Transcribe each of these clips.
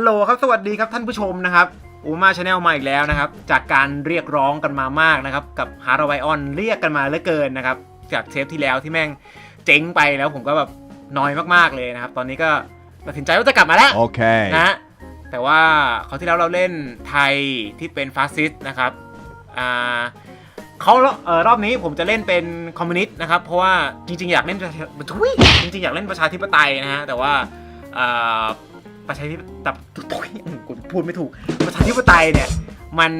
ฮัลโหลครับสวัสดีครับท่านผู้ชมนะครับอูมาชาแนลมาอีกแล้วนะครับ จากการเรียกร้องกันมามากนะครับ กับฮาร์ดไวออนเรียกกันมาเหลือเกินนะครับ จากเทปที่แล้วที่แม่งเจ๊งไปแล้วผมก็แบบน้อยมากๆเลยนะครับ ตอนนี้ก็ตัดสินใจว่าจะกลับมาแล้ว Okay. นะฮะแต่ว่าเขาวที่แล้วเราเล่นไทยที่เป็นฟาสซิสต์นะครับอ่าเขาเอ่อรอบนี้ผมจะเล่นเป็นคอมมิวนิสต์นะครับ เพราะว่าจริงๆอยากเล่นประชาทุยจริงๆอยากเล่นประชาธิปไตยนะฮะแต่ว่าอ่า ประชาธิปไตยทุยกูพูดไม่ถูก ประชาธิปไตยเนี่ย มัน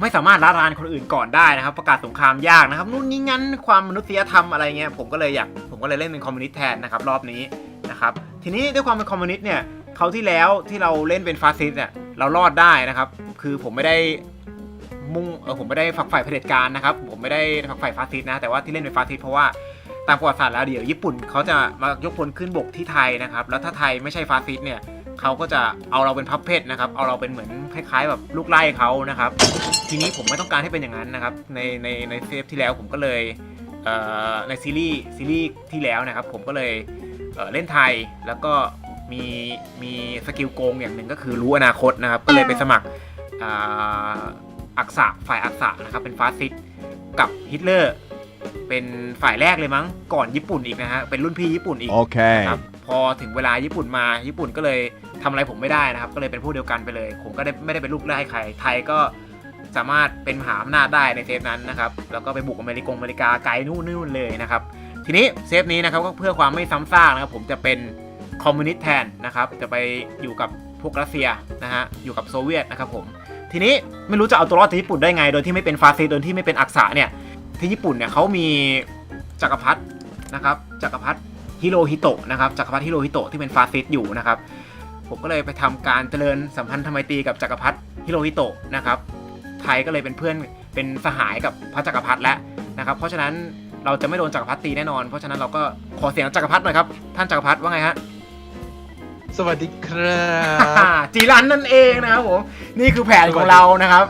ไม่สามารถละลานคนอื่นก่อนได้นะครับ ประกาศสงครามยากนะครับนู่นนี่งั้นความมนุษยธรรมอะไรเงี้ยผมก็เลยอยากผมก็เลยเล่นเป็นคอมมิวนิสต์แทนนะครับรอบนี้นะครับทีนี้ด้วยความเป็นคอมมิวนิสต์เนี่ยเขาที่แล้วที่เราเล่นเป็นฟาสซิสต์เนี่ยเรารอดได้นะครับ คือผมไม่ได้มุ่งเออผมไม่ได้ฝักใฝ่เผด็จการนะครับ ผมไม่ได้ฝักใฝ่ฟาสซิสต์นะแต่ว่าที่เล่นเป็นฟาสซิสต์เพราะว่า ตามประวัติศาสตร์แล้วเดี๋ยวญี่ปุ่นเขาจะมายกพลขึ้นบกที่ไทยนะครับ แล้วถ้าไทยไม่ใช่ฟาสซิสต์เนี่ยเขาก็จะเอาเราเป็นพับเพชนะครับ เอาเราเป็นเหมือนคล้าย ๆ แบบลูกไล่เขานะครับ ทีนี้ผมไม่ต้องการให้เป็นอย่างนั้นนะครับ ในในในเทปที่แล้วผมก็เลยเในซีรีส์ซีรีส์ที่แล้วนะครับ ผมก็เลยเเล่นไทยแล้วก็มีมีสกิลโกงอย่างหนึ่งก็คือรู้อนาคตนะครับ ก็เลยไปสมัครอ,อักษะฝ่ายอักษะนะครับเป็นฟาสซิสต์กับฮิตเลอร์ เป็นฝ่ายแรกเลยมั้งก่อนญี่ปุ่นอีกนะฮะเป็นรุ่นพี่ญี่ปุ่นอีก Okay. ครับพอถึงเวลาญี่ปุ่นมาญี่ปุ่นก็เลยทำอะไรผมไม่ได้นะครับ ก็เลยเป็นพวกเดียวกันไปเลย ผมก็ได้ไม่ได้เป็นลูกไล่ใครไทยก็สามารถเป็นมหาอำนาจได้ในเซฟนั้นนะครับแล้วก็ไปบุกอเมริกงอเมริกาไกลนู่นนู่นเลยนะครับ ทีนี้เซฟนี้นะครับก็เพื่อความไม่ซ้ำซากนะครับผมจะเป็นคอมมิวนิสต์แทนนะครับจะไปอยู่กับพวกรัสเซียนะฮะอยู่กับโซเวียตนะครับผมทีนี้ไม่รู้จะเอาตัวรอดที่ญี่ปุ่นได้ไง โดยที่ไม่เป็นฟาสซิสต์โดยที่ไม่เป็นอักษะเนี่ย ที่ญี่ปุ่นเนี่ยเขามีจักรพรรดินะครับจักรพรรดิฮิโรฮิโตะนะครับจักรพรรดิฮิโรฮิโตะที่เป็นฟาสซิสต์อยู่นะครับผมก็เลยไปทำการเจริญสัมพันธไมตรีกับจักรพรรดิฮิโรฮิโตะนะครับไทยก็เลยเป็นเพื่อนเป็นสหายกับพระจักรพรรดิแล้วนะครับ เพราะฉะนั้นเราจะไม่โดนจักรพรรดิตีแน่นอน เพราะฉะนั้นเราก็ขอเสียงจักรพรรดิหน่อยครับท่านจักรพรรดิว่าไงฮะสวัสดีครับจีรันนั่นเองนะครับผมนี่คือแผนของเรานะครับ